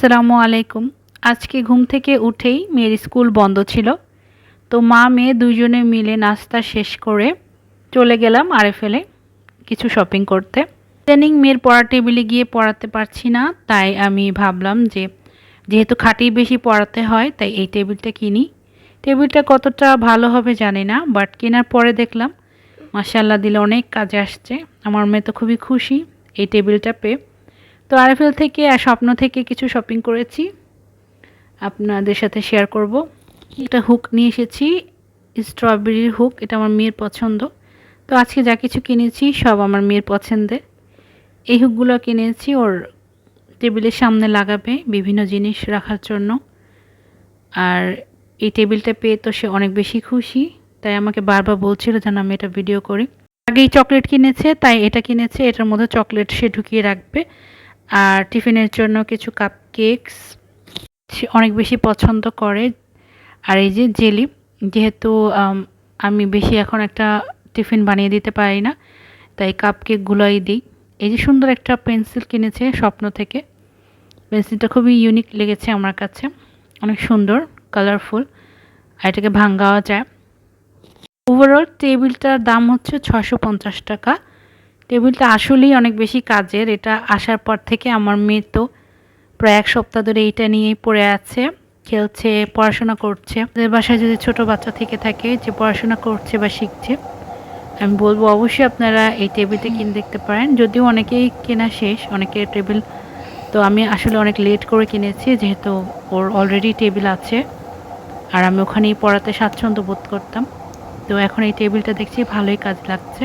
আসসালামু আলাইকুম। আজকে ঘুম থেকে উঠেই মেয়ের স্কুল বন্ধ ছিল। তো মা, মেয়ে দুজনে মিলে নাস্তা শেষ করে চলে গেলাম আরে ফেলে কিছু শপিং করতে। ইদানিং মেয়ের পড়া টেবিলে গিয়ে পড়াতে পারছি না, তাই আমি ভাবলাম যে যেহেতু খাটেই বেশি পড়াতে হয়, তাই এই টেবিলটা কিনি। টেবিলটা কতটা ভালো হবে জানি না বাট কেনার পরে দেখলাম মাসাল্লাহ দিলে অনেক কাজে আসছে। আমার মেয়ে তো খুবই খুশি, এই টেবিলটা পেয়ে। তো আরএফএল থেকে আর স্বপ্ন থেকে কিছু শপিং করেছি। আপনাদের সাথে শেয়ার করব। একটা হুক নিয়ে এসেছি স্ট্রবেরির হুক এটা আমার মেয়ের পছন্দ। তো আজকে যা কিছু কিনেছি সব আমার মেয়ের পছন্দের এই হুকগুলো কিনেছি, ওর টেবিলের সামনে লাগাবে বিভিন্ন জিনিস রাখার জন্য। আর এই টেবিলটা পেয়ে তো সে অনেক বেশি খুশি, তাই আমাকে বারবার বলছিল যেন আমি এটা ভিডিও করি। আগেই চকলেট কিনেছে, তাই এটা কিনেছে, এটার মধ্যে চকলেট সে ঢুকিয়ে রাখবে। আর টিফিনের জন্য কিছু কাপ কেকস সে অনেক বেশি পছন্দ করে। আর এই যে জেলি, যেহেতু, আমি বেশি এখন একটা টিফিন বানিয়ে দিতে পারি না, তাই কাপ কেকগুলোই দিই। এই যে সুন্দর একটা পেন্সিল কিনেছে স্বপ্ন থেকে। পেন্সিলটা খুবই ইউনিক লেগেছে আমার কাছে। অনেক সুন্দর কালারফুল আর এটাকে ভাঙ্গাও যায়। ওভারঅল টেবিলটার দাম হচ্ছে ছশো টাকা। টেবিলটা আসলেই অনেক বেশি কাজের। এটা আসার পর থেকে আমার মেয়ে তো প্রায় এক সপ্তাহ ধরে এইটা নিয়েই পড়ে আছে খেলছে পড়াশোনা করছে। ওদের বাসায় যদি ছোট বাচ্চা থেকে থাকে যে পড়াশোনা করছে বা শিখছে আমি বলব অবশ্যই আপনারা এই টেবিলটা কিনে দেখতে পারেন। যদিও অনেকেই কেনা শেষ অনেকের টেবিল তো আমি আসলে অনেক লেট করে কিনেছি যেহেতু ওর অলরেডি টেবিল আছে। আর আমি ওখানেই পড়াতে স্বাচ্ছন্দ্য বোধ করতাম। তো এখন এই টেবিলটা দেখছি ভালোই কাজ লাগছে।